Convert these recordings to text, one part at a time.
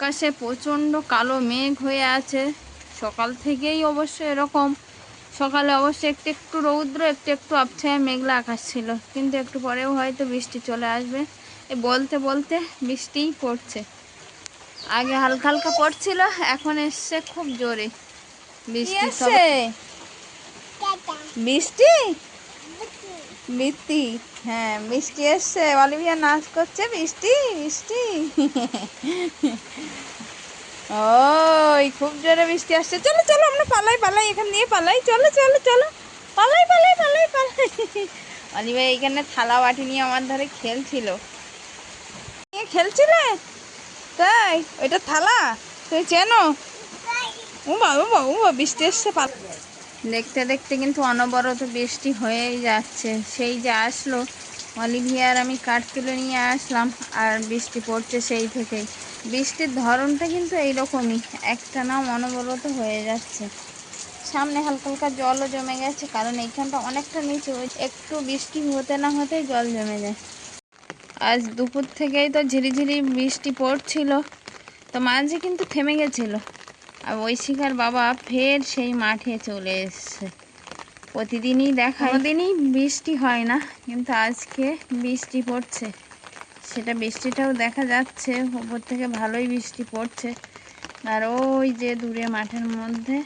আকাশে প্রচণ্ড কালো মেঘ হয়ে আছে। সকাল থেকেই অবশ্য এরকম। সকালে অবশ্য একটু একটু রৌদ্র একটু একটু আবছায়া মেঘলা আকাশ ছিল। কিন্তু একটু পরেও হয়তো বৃষ্টি চলে আসবে। এ বলতে বলতে বৃষ্টিই পড়ছে। আগে হালকা হালকা পড়ছিল এখন এসছে খুব জোরে। বৃষ্টি বৃষ্টি? বৃষ্টি হ্যাঁ মিষ্টি এসছে। অলিভিয়া নাচ করছে বৃষ্টি বৃষ্টি ওই, খুব জোরে বৃষ্টি আসছে। চলো চলো, আমরা পালাই পালাই, এখান দিয়ে পালাই। চলো চলো চলো। পালাই পালাই পালাই পালাই। অলিভিয়া, এইখানে থালা বাটি নিয়ে আমার ধারে খেলছিল। খেলছিলে? তাই? ওইটা থালা? তুই চেনো? ও বাবা বাবু বৃষ্টি এসছে, পালা। দেখতে দেখতে কিন্তু অনবরত বৃষ্টি হয়েই যাচ্ছে। সেই যে আসলো, অলিভিয়ার আমি কাঠ তুলে নিয়ে আসলাম আর বৃষ্টি পড়ছে সেই থেকেই। বৃষ্টির ধরনটা কিন্তু এইরকমই একটা নাম অনবরত হয়ে যাচ্ছে। সামনে হালকা হালকা জলও জমে গেছে, কারণ এইখানটা অনেকটা নিচু একটু বৃষ্টি হতে না হতেই জল জমে যায়। আজ দুপুর থেকেই তো ঝিরিঝিরি বৃষ্টি পড়ছিল, তো মাঝে কিন্তু থেমে গেছিল। আর ঐশিকার বাবা ফের সেই মাঠে চলে এসছে। প্রতিদিনই দেখা দিনই বৃষ্টি হয় না, কিন্তু আজকে বৃষ্টি পড়ছে। সেটা বৃষ্টিটাও দেখা যাচ্ছে, ওপর থেকে ভালোই বৃষ্টি পড়ছে। আর ওই যে দূরে মাঠের মধ্যে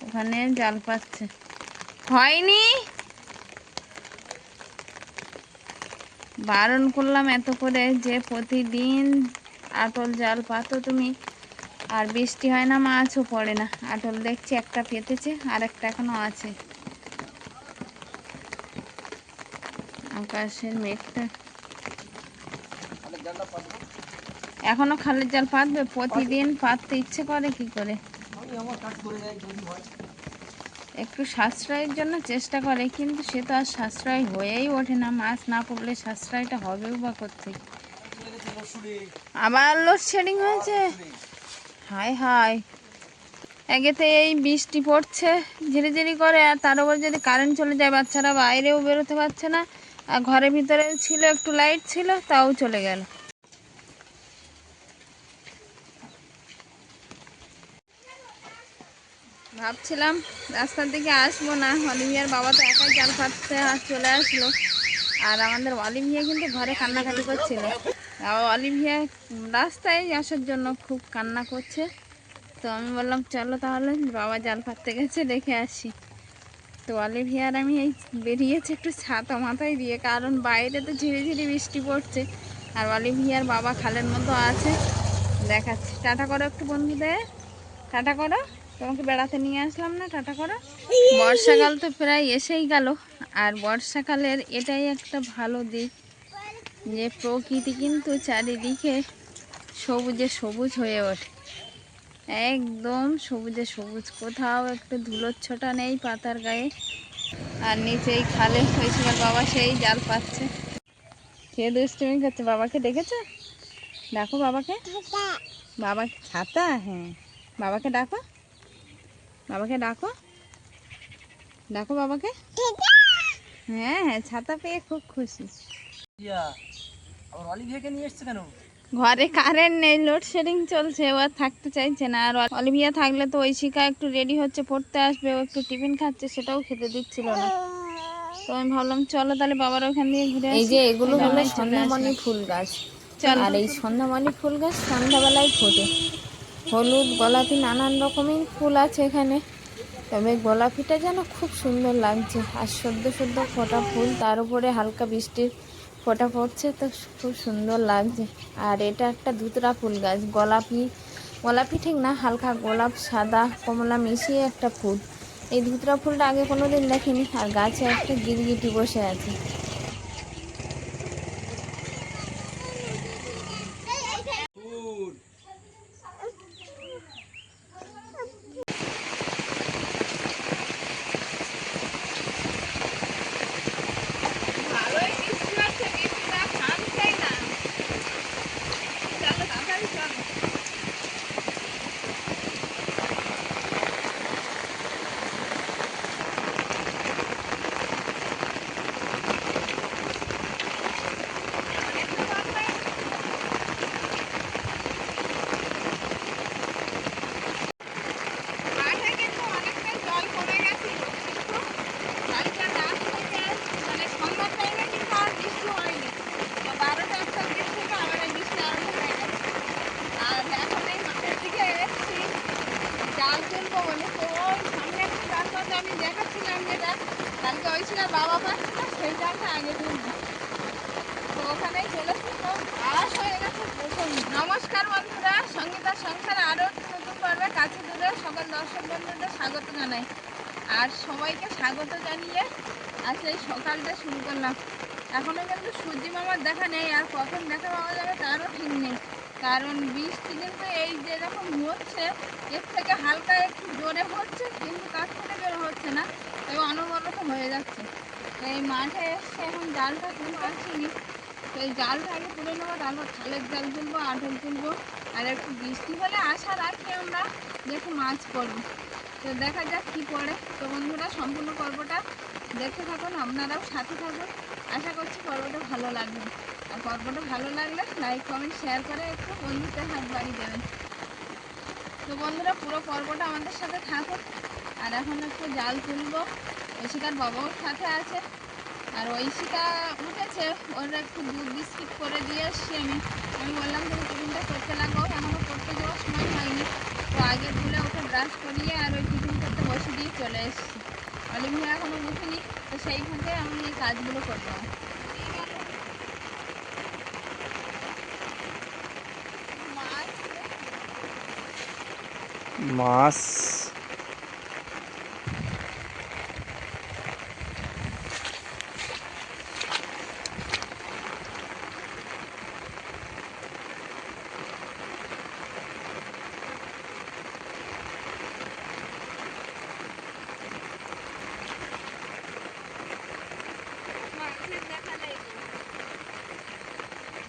ওখানে জাল পাচ্ছে। হয়নি! বারণ করলাম এত করে যে প্রতিদিন আটল জাল পাতো তুমি। আর বৃষ্টি হয় না, মাছও পড়ে না। আটল দেখছি একটা পেতেছে, আর একটা এখনও আছে। আকাশের মেঘটা। এখনও খালের জাল পাতবে প্রতিদিন পাততে ইচ্ছে করে কি করে? একটু সাশ্রয়ের জন্য চেষ্টা করে, কিন্তু সে তো আর সাশ্রয় হয়েই ওঠে না। মাছ না পড়লে সাশ্রয়টা হবেও বা করতে আবার লোডশেডিং হয়েছে? হায় হায়। একেতে এই বৃষ্টি পড়ছে ঝিরি ঝিরি করে, আর তার উপর যদি কারেন্ট চলে যায়, বাচ্চারা বাইরেও বেরোতে পারছে না, আর ঘরের ভিতরে ছিল, একটু লাইট ছিল, তাও চলে গেল। ভাবছিলাম রাস্তার দিকে আসব না, অলিভিয়ার বাবা তো একাই জাল আর চলে আসলো, আর আমাদের অলিভিয়া কিন্তু ঘরে কান্নাকাটি করছিল। অলিভিয়া রাস্তায় আসার জন্য খুব কান্না করছে। তো আমি বললাম, চলো তাহলে, বাবা জাল পাততে গেছে, দেখে আসি। তো অলিভিয়ার আমি এই বেরিয়েছি একটু ছাতা মাথায় দিয়ে, কারণ বাইরে তো ঝিরি ঝিরি বৃষ্টি পড়ছে। আর অলিভিয়ার বাবা খালের মতো আছে। দেখাচ্ছি। টাটা করো একটু বন্ধুদের। টাটা করো। তোমাকে বেড়াতে নিয়ে আসলাম না, টাটা করো। বর্ষাকাল তো প্রায় এসেই গেল। আর বর্ষাকালের এটাই একটা ভালো দিক। যে প্রকৃতি কিন্তু চারিদিকে সবুজে সবুজ হয়ে ওঠে। একদম সবুজে সবুজ। কোথাও একটু ধুলোর ছোটা নেই পাতার গায়ে। আর নিচেই খালে হয়েছিল বাবা সেই জাল পাচ্ছে। কে দুষ্টুমি করছে। বাবাকে ডেকেছে ডাকো বাবাকে। বাবা ছাতা? হ্যাঁ। বাবাকে ডাকো। বাবাকে ডাকো। ডাকো বাবাকে। হ্যাঁ হ্যাঁ ছাতা পেয়ে খুব খুশি। নিয়ে কেন? ঘরে কারেন্ট নেই লোডশেডিং চলছে ও আর থাকতে চাইছে না। আর অলিভিয়া থাকলে তো ওই শিখা একটু রেডি হচ্ছে পড়তে আসবে ও একটু টিফিন খাচ্ছে সেটাও খেতে দিচ্ছিল না। তো আমি ভাবলাম চলো তাহলে বাবার ওখান দিয়ে ঘুরে এই যে এগুলো হলো সন্ধ্যামণি ফুল গাছ। চল। আর এই সন্ধ্যামণি ফুল গাছ সন্ধ্যাবেলায় ফোটে। হলুদ গোলাপি নানান রকমের ফুল আছে এখানে। তবে গোলাপিটা যেন খুব সুন্দর লাগছে। আর সদ্য সদ্য ফোটা ফুল তার উপরে হালকা বৃষ্টির ফোটা পড়ছে তো খুব সুন্দর লাগছে। আর এটা একটা ধুতরা ফুল গাছ, গোলাপি গোলাপি ঠিক না, হালকা গোলাপ, সাদা, কমলা মিশিয়ে একটা ফুল। এই ধুতরা ফুলটা আগে কোনোদিন দেখিনি, আর গাছে একটা গিরগিটি বসে আছে ভালোই বৃষ্টি হচ্ছে, বৃষ্টিটা থামছেই না। চলো, তাড়াতাড়ি চলো। জালটা শুরু করলাম এখনও কিন্তু সূর্যি মামার দেখা নেই আর কখন দেখা পাওয়া যাবে তারও ঠিক নেই কারণ বৃষ্টি কিন্তু এই যে যখন হচ্ছে, এর থেকে হালকা একটু জোরে হচ্ছে, কিন্তু তার থেকে জোরে হচ্ছে না। এবং অনবরত হয়ে যাচ্ছে। এই মাঠে এসে এখন জালটা তুলতে পারছিনি। তো এই জালটা আগে তুলে নেব, তারপর খালের জাল তুলবো আটল তুলবো। আর একটু বৃষ্টি হলে আশা রাখি আমরা যে একটু মাছ পড়ব। তো দেখা যাক কি পড়ে। তো বন্ধুরা, সম্পূর্ণ পর্বটা দেখতে থাকুন, আপনারাও সাথে থাকুন। আশা করছি পর্বটা ভালো লাগবে। পর্বটা ভালো লাগলে লাইক কমেন্ট শেয়ার করে একটু বন্ধুদের হাত বাড়ি দেবেন। তো বন্ধুরা, পুরো পর্বটা আমাদের সাথে থাকুন আর এখন একটু জাল তুলবো। ঐশিকার বাবাও সাথে আছে। আর ঐশিকা উঠেছে। ওর একটু দুধ বিস্কিট করে দিয়ে এসছি আমি। আমি বললাম, তুমি টিফিনটা করতে লাগো। আমাকে করতে যাওয়ার সময় হয়নি। তো আগে ভুলে ওকে ব্রাশ করিয়ে আর ওই টিফিন করতে বসে দিয়ে চলে এসেছি। অলিভিয়া এখনও উঠিনি। তো সেই আমি এই কাজগুলো করতাম মাছ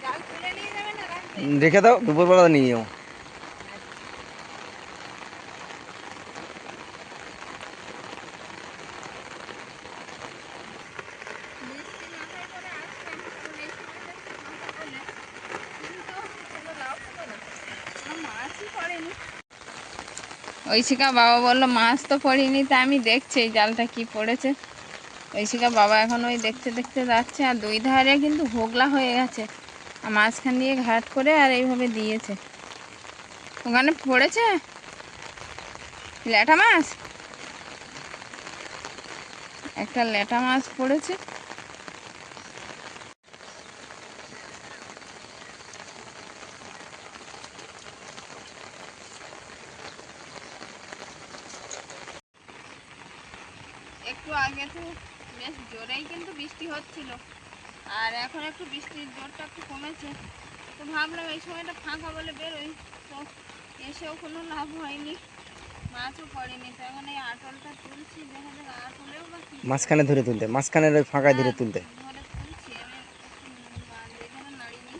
জাল তুলে নিয়ে যাবে না রাখবে রেখে দাও দুপুরবেলা নিয়ে যাও বৃষ্টি মাথায় করে আসছে তো এই সময়টা একটু ফাঁকা পেলে কিন্তু কোনো লাভ হলো না আমার মাছই পড়েনি ঐশিকা বাবা বলল, মাছ তো পড়িনি, তা আমি দেখছি এই জালটা কি পড়েছে। ঐশিকা বাবা এখন ওই দেখতে দেখতে যাচ্ছে, আর দুই ধারে কিন্তু হোগলা হয়ে গেছে, আর মাঝখান দিয়ে ঘাট করে আর এইভাবে দিয়েছে। ওখানে পড়েছে? ল্যাটা মাছ? একটা ল্যাটা মাছ পড়েছে। একটু আগে তো বেশ জোরেই কিন্তু বৃষ্টি হচ্ছিল। আর এখন একটু বৃষ্টির জোরটা একটু কমেছে। তো ভাবলাম এই সময়টা ফাঁকা বলে বেরোই। তো এসেও কোনো লাভ হয়নি। মাছও পড়েনি। তো এখন এই আটলটা তুলছি দেখা যাক আটলেও বা কি মাঝখানে ধরে তুলতে মাঝখানের ওই ফাঁকায় ধরে তুলতে। ধরে তুলছি আমি একটু বা- এখানে নাড়িনি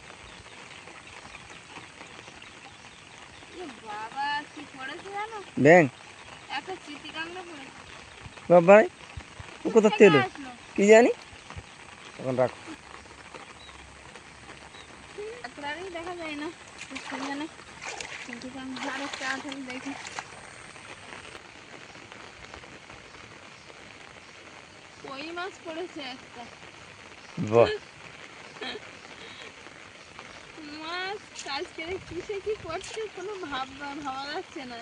এ বাবা কি পড়েছে জানো ব্যাং একটা চিতিকাঙ্গা পড়েছে বাবা ও কোথা আসলো। কি জানি? তখন রাখো। দেখা যায় না দেখি। কই মাছ পড়েছে একটা? বাহ। মাছ আজকে কিসে কি করছে কোনো ভাবনা ভাবা যাচ্ছে না।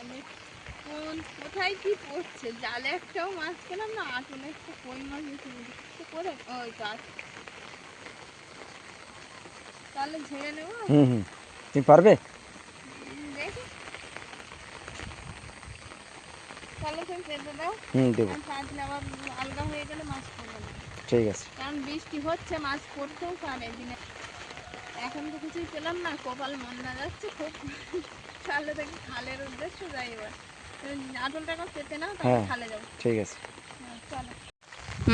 কোন কোথায় কি পড়ছে? জালে একটাও মাছ পেলাম না আটলে একটা কই মাছ বেশি তো করে। ওই গাছ। তাহলে ঝেড়ে নেব? হুম হুম। তুমি পারবে? দেখি। তাহলে তুমি পেতে দাও। হুম দেবো। আর আবার আলগা হয়ে গেলে মাছ না। ঠিক আছে। কারণ বৃষ্টি হচ্ছে মাছ পড়তেও পারে দিনে। এখন তো কিছুই পেলাম না কপাল মন না যাচ্ছে খুব। তাহলে দেখি খালের উদ্দেশ্য যাই এবার। হ্যাঁ।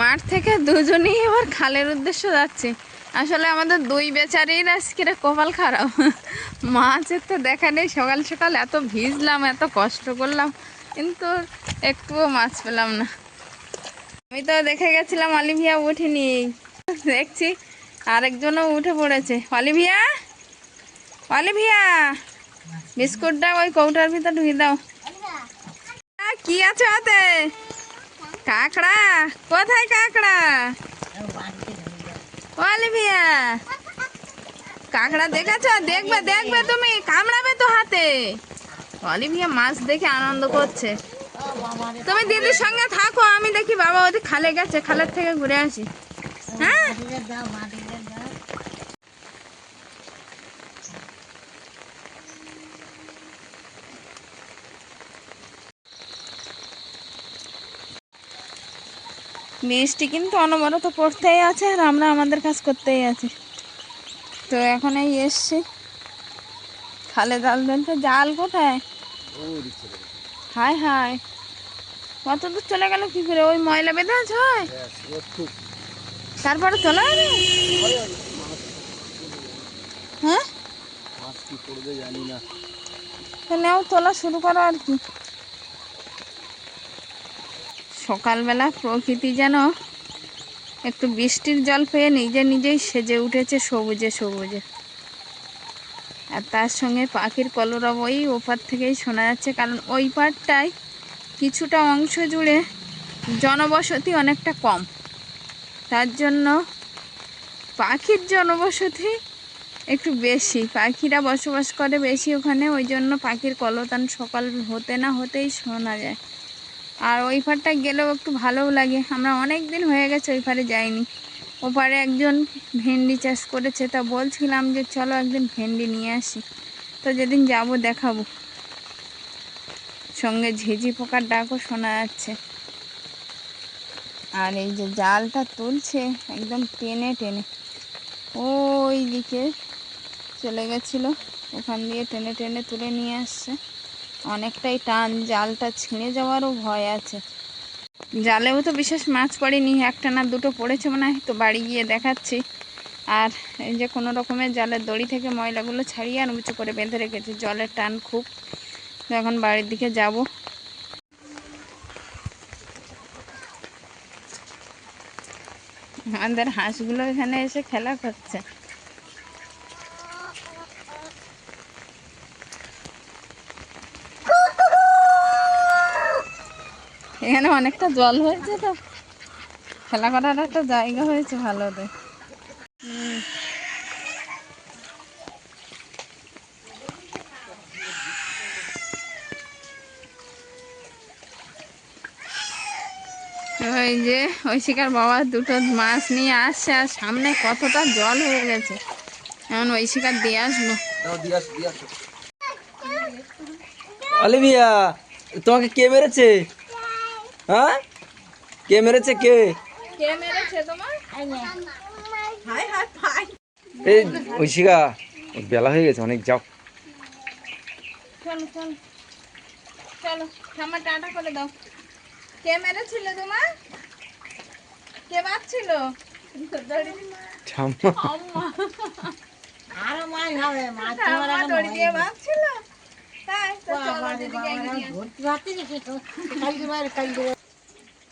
মাঠ থেকে দুজনেই এবার খালের উদ্দেশ্য যাচ্ছে। আসলে আমাদের দুই বেচারির আজকে কপাল খারাপ। মাছের তো দেখা নেই, সকাল সকাল এত ভিজলাম, এত কষ্ট করলাম, কিন্তু একটুও মাছ পেলাম না। আমি তো দেখে গেছিলাম অলিভিয়া উঠিনি দেখছি আরেকজনও উঠে পড়েছে। অলিভিয়া? অলিভিয়া, বিস্কুটটা ওই কৌটার ভিতর ঢুকে দাও। কি আছে হাতে? কাঁকড়া? কোথায় কাঁকড়া? অলিভিয়া। কাঁকড়া দেখেছ? দেখবে দেখবে তুমি। কামড়াবে তো হাতে। অলিভিয়া মাছ দেখে আনন্দ করছে। তুমি দিদির সঙ্গে থাকো, আমি দেখি বাবা ওদের খালে গেছে, খালের থেকে ঘুরে আসি। হ্যাঁ? বৃষ্টি কিন্তু অনবরত পড়তেই আছে আর আমরা আমাদের কাজ করতেই আছি। তো এখন এই এসছি। খালে জাল ধরতে জাল কোথায়? হায় হায়। কত দূর চলে গেল কি করে? ওই ময়লা বেঁধে আছে হয় তারপরে চলে যাবে? হ্যাঁ? তোলা শুরু করো আর কি। সকালবেলা প্রকৃতি যেন একটু বৃষ্টির জল পেয়ে নিজে নিজেই সেজে উঠেছে সবুজে সবুজে। আর তার সঙ্গে পাখির কলরব ওই ওপার থেকেই শোনা যাচ্ছে, কারণ ওই পারটায় কিছুটা অংশ জুড়ে জনবসতি অনেকটা কম। তার জন্য পাখির জনবসতি একটু বেশি, পাখিরা বসবাস করে বেশি ওখানে, ওই জন্য পাখির কলতান সকাল হতে না হতেই শোনা যায়। আর ওই পারটা গেলেও একটু ভালোও লাগে। আমরা অনেক দিন হয়ে গেছে ওই পারে যাইনি। ওপারে একজন ভেন্ডি চাষ করেছে, তা বলছিলাম যে চলো একদিন ভেন্ডি নিয়ে আসি। তো যেদিন যাব দেখাবো। সঙ্গে ঝিঝি পোকার ডাকও শোনা যাচ্ছে। আর এই যে জালটা তুলছে, একদম টেনে টেনে। ওই দিকে চলে গেছিল, ওখান দিয়ে টেনে টেনে তুলে নিয়ে আসছে। অনেকটাই টান, জালটা ছিঁড়ে যাওয়ারও ভয় আছে। জালেও তো বিশেষ মাছ পড়েনি, একটা না দুটো পড়েছে মনে হয়, তো বাড়ি গিয়ে দেখাচ্ছি। আর এই যে কোনো রকমের জালের দড়ি থেকে ময়লাগুলো ছাড়িয়ে আর উঁচু করে বেঁধে রেখেছি, জলের টান খুব। তো এখন বাড়ির দিকে যাব। আমাদের হাঁসগুলো এখানে এসে খেলা করছে। এখানে অনেকটা জল হয়েছে তো। খেলা করার একটা জায়গা হয়েছে ভালো রে। হুম। ওই যে ঐশিকার বাবা দুটো মাছ নিয়ে আসছে আর সামনে কতটা জল হয়ে গেছে। এখন ঐশিকার দিয়ে আসব। দিয়ে আসো দিয়ে আসো। অলিভিয়া তোমাকে কে মেরেছে? হ্যাঁ? কে মেরেছে কে? কে মেরেছে তোমার? এই ঐশিকা বেলা হয়ে গেছে অনেক যাও। চলো চলো। চলো ঠাম্মা টাটা করে দাও। কে মেরেছিল তোমার? কে বাঁচছিল? ঠাম্মা। ঠাম্মা দড়ি দিয়ে আসি।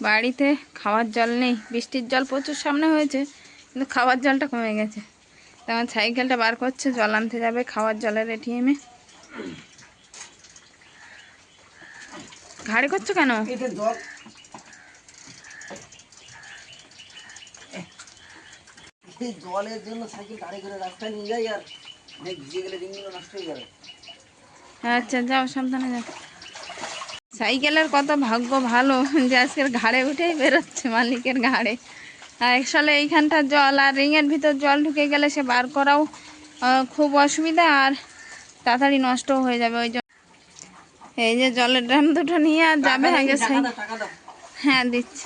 বাড়িতে খাওয়ার জল নেই, বৃষ্টির জল প্রচুর সামনে হয়েছে, কিন্তু খাওয়ার জলটা কমে গেছে। তখন সাইকেলটা বার করছে, জল আনতে যাবে, খাওয়ার জলের এটিএমে ঘাড়ি করছ কেন? জলের জন্য সাইকেল গাড়ি করে রাস্তায় নিয়ে যাই আর ভিজে গেলে দিনগুলো নষ্ট হয়ে যাবে। আচ্ছা যাও সাবধানে যাও। সাইকেলের কত ভাগ্য ভালো যে আজকের ঘাড়ে উঠেই বেরোচ্ছে মালিকের ঘাড়ে। আর আসলে এইখানটা জল আর রিংয়ের ভিতর জল ঢুকে গেলে সে বার করাও খুব অসুবিধা আর তাড়াতাড়ি নষ্টও হয়ে যাবে ওই জন্য এই যে জলের ড্রাম দুটো নিয়ে আর যাবে আগে হ্যাঁ দিচ্ছি।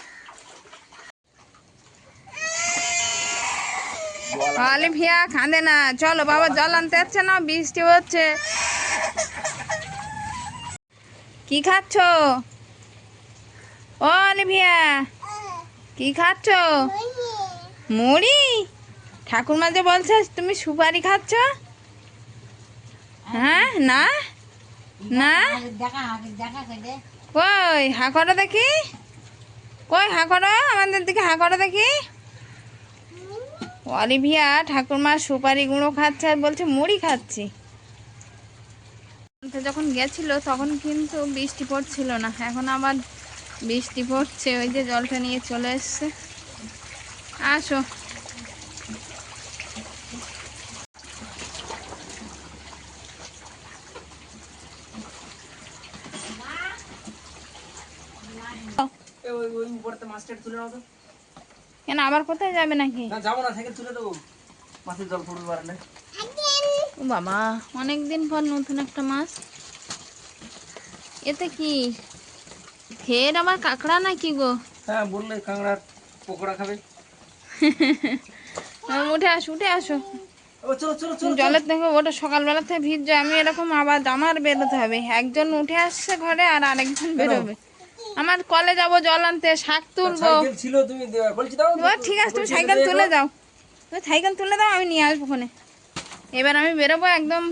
অলিভিয়া খাঁদে না। চলো বাবা জল আনতে যাচ্ছে না বৃষ্টি হচ্ছে। কি খাচ্ছ? ও, অলিভিয়া। কি খাচ্ছ? মুড়ি? ঠাকুরমা যে বলছে তুমি সুপারি খাচ্ছ? হ্যাঁ না? না? কই, হা দেখি। কই, হা করো? আমাদের দিকে হা দেখি। অলিভিয়া ঠাকুরমা সুপারি গুঁড়ো খাচ্ছে আর বলছে মুড়ি খাচ্ছি। তো যখন গেছিল তখন কিন্তু বৃষ্টি পড়ছিল না। এখন আবার বৃষ্টি পড়ছে ওই যে জলটা নিয়ে চলে এসছে। আসো। কেন আবার কোথায় যাবে নাকি? যাব না সাইকেল তুলে দেবো। মাছের জল পড়বে ও বাবা অনেক দিন পর নতুন একটা মাছ। এতে কি? ফের আবার কাঁকড়া নাকি গো? হ্যাঁ বললে কাঁকড়ার পকোড়া খাবে। উঠে আসো উঠে আসো। জলের থেকে ওটা সকালবেলা থেকে ভিজছে আমি এরকম আবার আমার বেরোতে হবে। একজন উঠে আসছে ঘরে আর আরেকজন বেরোবে। আমার কলে যাব জল আনতে শাক তুলবো। ঠিক আছে তুমি সাইকেল তুলে দাও তুমি সাইকেল তুলে দাও আমি নিয়ে আসব ওখানে এবার আমি বেরোবো একদম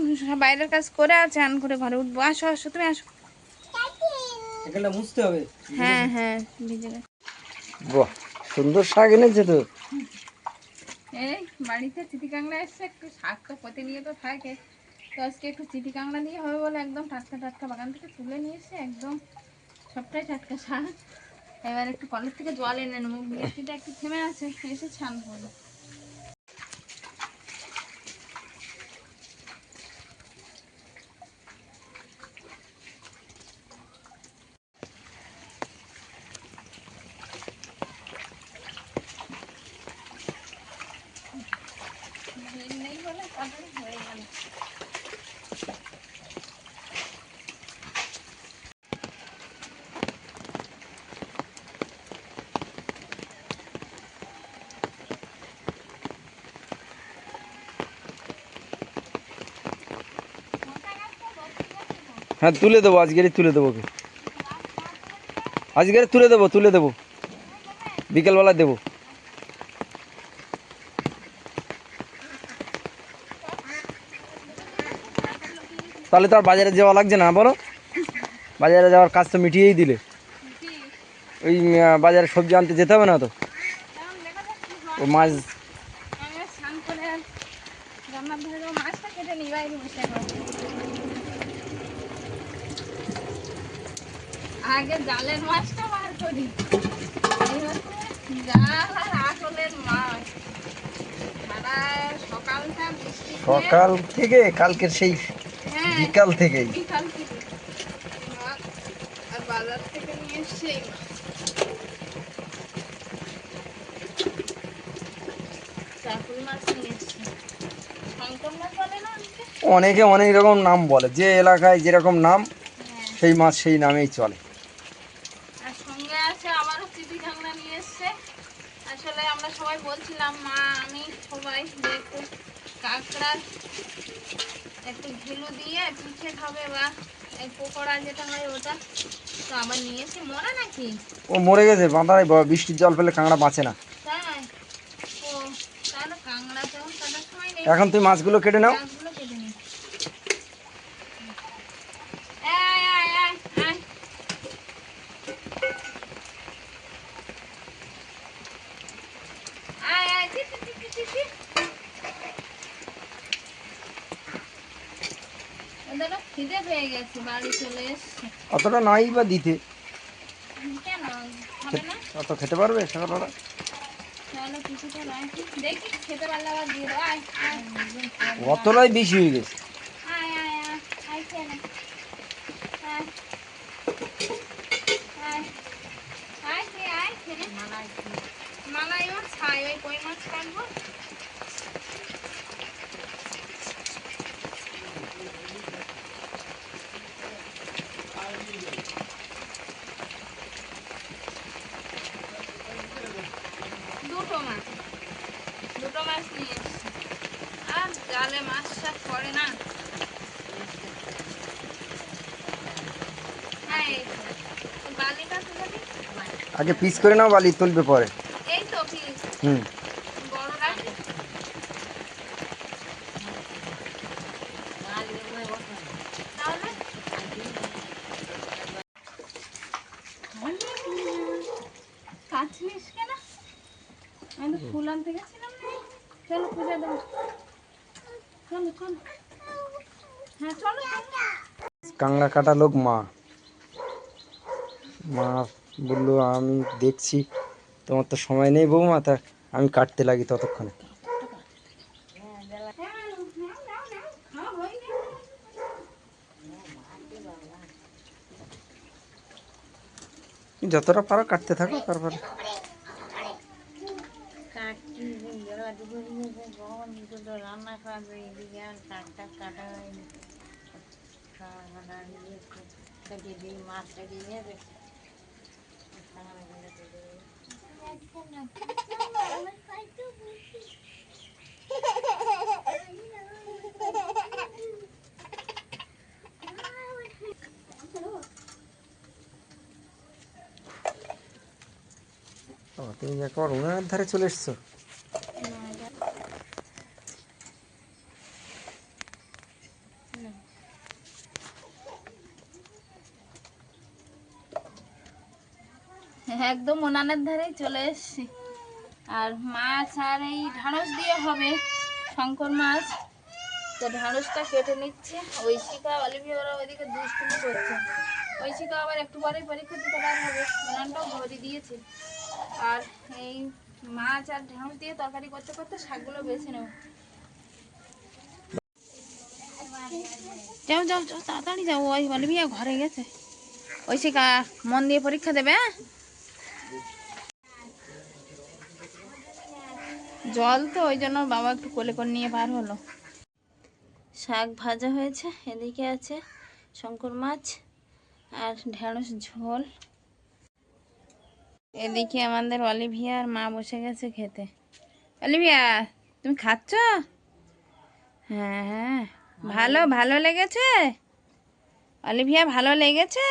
বাইরের কাজ করে আর চান করে ঘরে উঠবো। আসো আসো তুমি আসো। মুছতে হবে। হ্যাঁ হ্যাঁ ভিজে বাহ সুন্দর শাক এনেছে তো। এই বাড়িতে চিটি কাঁকড়া এসছে একটু শাক তো প্রতিনিয়ত থাকে। তো আজকে একটু চিটি কাঁকড়া দিয়ে হবে বলে একদম টাটকা টাটকা বাগান থেকে তুলে নিয়ে এসে একদম সবটাই টাটকা শাক। এবার একটু কলের থেকে জল এনে নেব। বৃষ্টিটা একটু থেমে আছে এসে ছান করব ভিড় নেই বলে তাড়াতাড়ি হয়ে গেল হ্যাঁ তুলে দেবো আজকেরই তুলে দেবো ওকে। আজকের তুলে দেবো তুলে দেবো। বিকেলবেলা দেবো। তাহলে তো আর বাজারে যাওয়া লাগছে না বলো? বাজারে যাওয়ার কাজ তো মিটিয়েই দিলে। ওই বাজারে সবজি আনতে যেতে হবে না তো। ও মাছ আমি আর স্নান করে আর রান্নার ধারে যাব, মাছটা কেটে নিই বাইরে বসে একবার। আগে জালের মাছটা বার করি এই হচ্ছে জাল আর আসলের মাছ সারা সকালটা বৃষ্টি দিয়ে- সকাল থেকে কালকের সেই হ্যাঁ বিকাল থেকেই। অনেকে? অনেকে রকম নাম বলে। যে এলাকায় যেরকম নাম হ্যাঁ। সেই মাছ সেই নামেই চলে। আসলে আমরা সবাই বলছিলাম মা আমি সবাই যে একটু কাঁকড়ার একটু ঘিলু দিয়ে পিঠে খাবে বা এই যেটা হয় ওটা। তো আবার নিয়েছি মরা নাকি? ও মরে গেছে বৃষ্টির জল ফেলে কাঁকড়া বাঁচে না। এখন তুই মাছগুলো কেটে নাও। অতটা নাই বা দিতে। অত খেতে পারবে সকালবেলা অতটাই বেশি হয়ে গেছে। মালাই মাছ ওই কই মাছ কাটবো দুটো মাছ দুটো মাছ নিয়ে এসছি আর জালে মাছ শাক পড়ে না হ্যাঁ এই তো। এই বালিটা তুলে দিই আগে পিস করে নাও বালি তুলবে পরে। এই তো পিস হুম। বড়টা তাহলে কাটছিস কেন আমি তো ফুল আনতে গেছিলাম চলো পুজো দেবো চলো চলো হ্যাঁ চলো চলো কাংড়া কাটা লোক মা। মা বলল, আমি দেখছি, তোমার তো সময় নেই বৌমা, তা আমি কাটতে লাগি ততক্ষণে। যতটা পারো কাটতে থাকো, তারপরে। রান্না খাবে এদিকে মাছটা দিয়ে তুমি যা উনানের ধারে চলে এসছো একদম উনানের ধারেই চলে এসেছি। আর মাছ আর এই ঢাঁড়স দিয়ে হবে শঙ্কর মাছ। তো ঢাঁড়সটা কেটে নিচ্ছে। ঐশিকা, অলিভিয়া, ওরা ওইদিকে দুষ্টুমি করছে। ওই ঐশিকা আবার একটু পরেই পরীক্ষা দিতে বার হবে। উনানটাও ভরি দিয়েছে। আর এই মাছ আর ঢেঁড়স দিয়ে তরকারি করতে করতে শাকগুলো বেছে নেব। যাও যাও যাও, তাড়াতাড়ি যাও। ওই অলিভিয়া ঘরে গেছে। ওই ঐশিকা মন দিয়ে পরীক্ষা দেবে হ্যাঁ? জল তো ওই জন্য বাবা একটু কোলে করে নিয়ে বার হলো। শাক ভাজা হয়েছে এদিকে আছে শঙ্কর মাছ আর ঢেঁড়স ঝোল। এদিকে আমাদের অলিভিয়া আর মা বসে গেছে খেতে। অলিভিয়া তুমি খাচ্ছ? হ্যাঁ হ্যাঁ। ভালো ভালো লেগেছে? অলিভিয়া ভালো লেগেছে?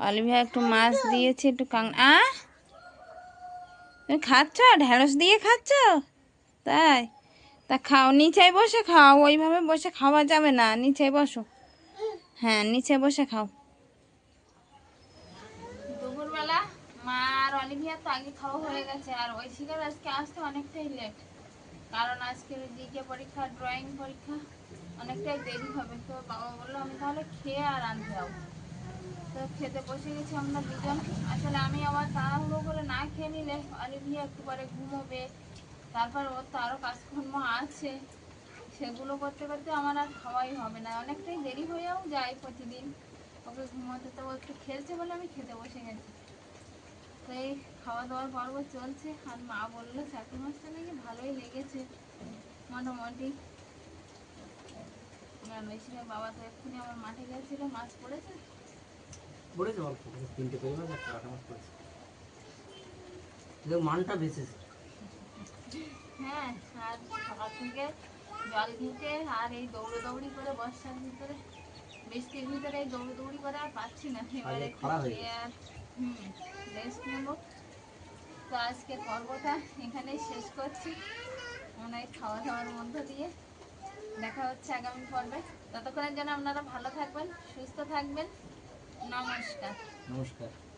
অলিভিয়া একটু মাছ দিয়েছে একটু কাং আ? তুমি খাচ্ছ? ঢেঁড়স দিয়ে খাচ্ছ? তাই? তা খাও, নিচে বসে খাও। ওইভাবে বসে খাওয়া যাবে না। নিচে বসো। হ্যাঁ নিচে বসে খাও। দুপুরবেলা মা আর তো আগে খাওয়া হয়ে গেছে। আর ওই আজকে আসতে অনেকটাই লেট কারণ পরীক্ষা ড্রয়িং পরীক্ষা অনেকটাই দেরি হবে। তো বাবা বলল, আমি তাহলে খেয়ে আর আনতে যাব। তো খেতে বসে গেছি আমরা দুজন। আসলে আমি আবার তাড়াহুড়ো করে না খেয়ে নিলে অলিভিয়া একটু পরে ঘুমোবে। তারপর ওর তো আরও কাজকর্ম আছে। সেগুলো করতে করতে আমার আর খাওয়াই হবে না। অনেকটাই দেরি হয়েও যায় প্রতিদিন। ওকে ঘুমোতে তো ও একটু খেলছে বলে আমি খেতে বসে গেছি। তো এই খাওয়া দাওয়ার পর্ব চলছে। আর মা বলল চাকরি মাছটা নাকি ভালোই লেগেছে। মোটামুটি। বাবা তো এক্ষুনি আমার মাঠে গেছিল, মাছ পড়েছে। পড়েছে অল্প তিনটে কই মাছ একটা আটা মাছ পড়েছে মানটা হ্যাঁ আর সকাল থেকে জল খেতে আর এই দৌড়ো করে বর্ষার ভিতরে বৃষ্টির ভিতরে এই দৌড়ো করে আর পাচ্ছি না। এবারে একটু খারাপ খেয়ে আর হুম রেস্ট নেব। তো আজকে পর্বটা এখানেই শেষ করছি। অনেক খাওয়া দাওয়ার মধ্য দিয়ে দেখা হচ্ছে আগামী পর্বে। ততক্ষণের জন্য আপনারা ভালো থাকবেন সুস্থ থাকবেন। নমস্কার। নমস্কার।